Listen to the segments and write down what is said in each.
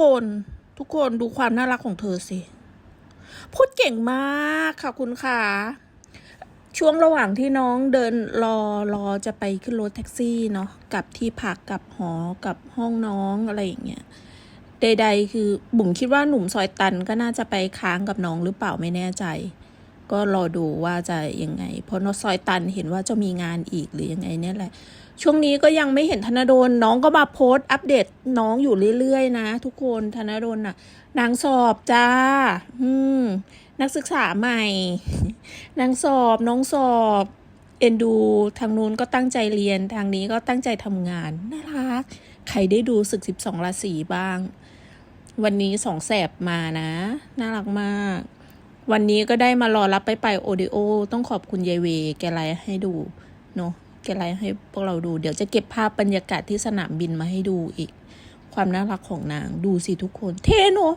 คนทุกคนดูความน่ารักของเธอสิ พูดเก่งมากค่ะคุณค่ะ ช่วงระหว่างที่น้องเดินรอรอจะไปขึ้นรถแท็กซี่เนาะกลับที่พักกลับหอกับห้องน้องอะไรอย่างเงี้ยใดๆ คือบุ๋มคิดว่าหนุ่มซอยตันก็น่าจะไปค้างกับน้องหรือเปล่าไม่แน่ใจ ก็รอดูว่าจะยังไง เพราะนซอยตันเห็นว่าจะมีงานอีกหรือยังไงเนี่ยแหละ ช่วงนี้ก็ยังไม่เห็นธนดลน้องก็มาโพสต์อัปเดตน้องอยู่เรื่อยๆนะ ทุกคนธนดลน่ะ นางสอบจ้า อืม นักศึกษาใหม่ นางสอบน้องสอบเอ็นดูทางนู้นก็ตั้งใจเรียนทางนี้ก็ตั้งใจทำงานน่ารักใครได้ดูศึกสิบสองราศีบ้าง วันนี้สองแสบมานะ น่ารักมาก วันนี้ก็ได้มารอรับไปไปโอดิโอ ต้องขอบคุณยายเว แกไลให้ดูเนาะแกไลให้พวกเราดู เดี๋ยวจะเก็บภาพบรรยากาศที่สนามบินมาให้ดูอีก ความน่ารักของนางดูสิทุกคน เท่เนอะ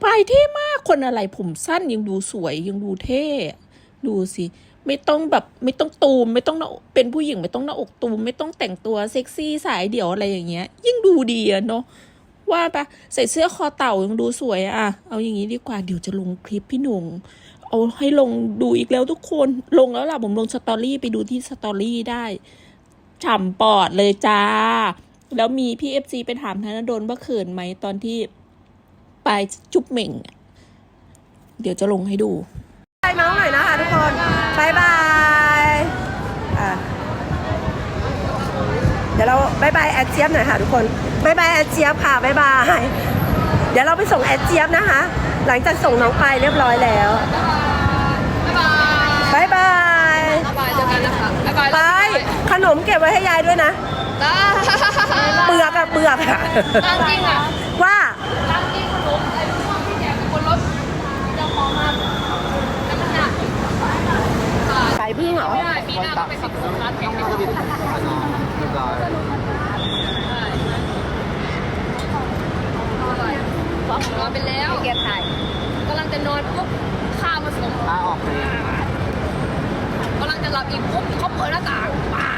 ไปเท่มากคนอะไรผมสั้นยังดูสวยยังดูเท่ ดูสิไม่ต้องแบบไม่ต้องตูมไม่ต้องเป็นผู้หญิงไม่ต้องหน้าอกตูม ไม่ต้องแต่งตัวเซ็กซี่สายเดี่ยวอะไรอย่างเงี้ย ยิ่งดูดีอะเนาะ ว่าปะใส่เสื้อคอเต่ายังดูสวยอะเอาอย่างนี้ดีกว่าเดี๋ยวจะลงคลิปพี่หนุ่งเอาให้ลงดูอีกแล้วทุกคนลงแล้วล่ะผมลงสตอรี่ไปดูที่สตอรี่ได้ฉ่ำปอดเลยจ้า แล้วมีพี่เอฟซีไปถามธนดลว่าเขินไหมตอนที่ไปจุ๊บเหม่ง เดี๋ยวจะลงให้ดูบายน้องหน่อยนะคะทุกคนบายบาย ดี๋ยวเราบายบายแอดเจี๊ยบหน่อยค่ะทุกคนบายบายแอดเจี๊ยบค่ะบายบาย เดี๋ยวเราไปส่งแอดเจี๊ยบนะคะ หลังจากส่งน้องไปเรียบร้อยแล้วบายบายบ๊ายบายเจอกันนะคะบ๊ายบายไปขนมเก็บไว้ให้ยายด้วยนะจ้าเปลือกอะเปลือกอะตามจริงอะว่าตามจริงขนมไอ้พวกที่แจกบนรถจะมองมาแล้วมันหนักไก่พึ่งเหรอไม่ได้ปีหน้าก็ไปขับรถร้านแข่งไปซ้อมนอนไปแล้วเกียร์ถ่ายกำลังจะนอนปุ๊บข้าวมาส่ง ลาออกเลย กำลังจะหลับอีกปุ๊บเขาเปิดหน้าต่างป้า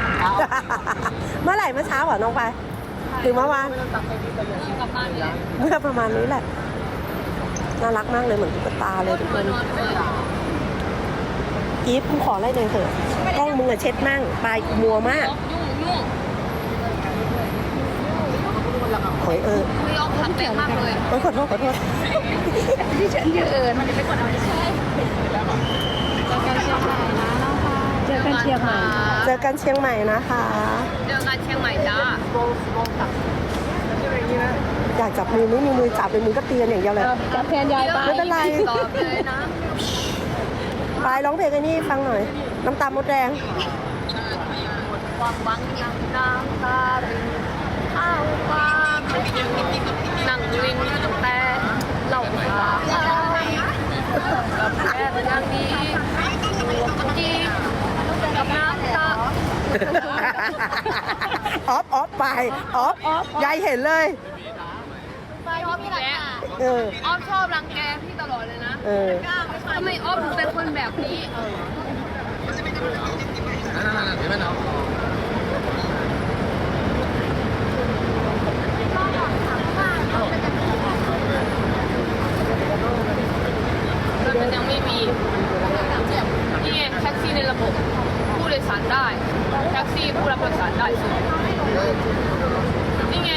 เมื่อไหร่เมื่อเช้าเหรอน้องไปหรือเมื่อวานกลับบ้านเลยเมื่อประมาณนี้แหละ น่ารักมากเลยเหมือนตุ๊กตาเลยทุกคนนอนเลยอีฟกูขออะไรหน่อยเถอะกล้องมึงอะเช็ดมั่งปลายกูมัวมากยุ่งยุ่งโอยเออคุยออกหักแรงมากเลยโอยขอโทษขอโทษที่ฉันเยอะเอินมันจะไปกดอะไรใช่เจอกันเชียงใหม่เจอกันเชียงใหม่นะคะ เจอกันเชียงใหม่จ้าอยากจับมือไม่มีมือจับเป็นมือก็เตียนอย่างเดียวเลยจับแทนยายไปไม่เป็นไรตอบเลยนะปลายร้องเพลงไอ้นี่ฟังหน่อย น้ำตาลมดแดงความหวังยังน้ำตารินข้าวปลานั่งวินตั้งแต่เหล่าปลากับแม่เป็นอย่างดี ออฟออฟไปออฟยายเห็นเลยชอบพี่แหละเออ ออฟชอบรังแกพี่ตลอดเลยนะเออทำไมออฟถึงเป็นคนแบบนี้ มันยังไม่มี นี่ไงแท็กซี่ในระบบผู้โดย สารได้ แท็กซี่ผู้รับโดยสารได้สุดนี่ไง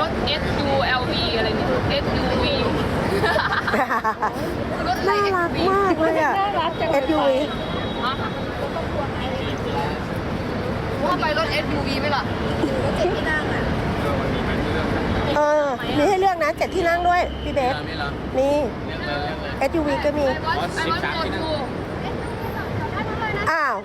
รถ SULV อะไรเนี่ย SUV รถอะไร น่ารักมากเลยอะเอ็ดยูวีฮะถ้าไปรถ SUV ไหมล่ะ เออ มีให้เลือกนะเจ็ดที่นั่งด้วย พี่เบสมี SUV ก็มี ไปรถไปรถโกทู อ้าว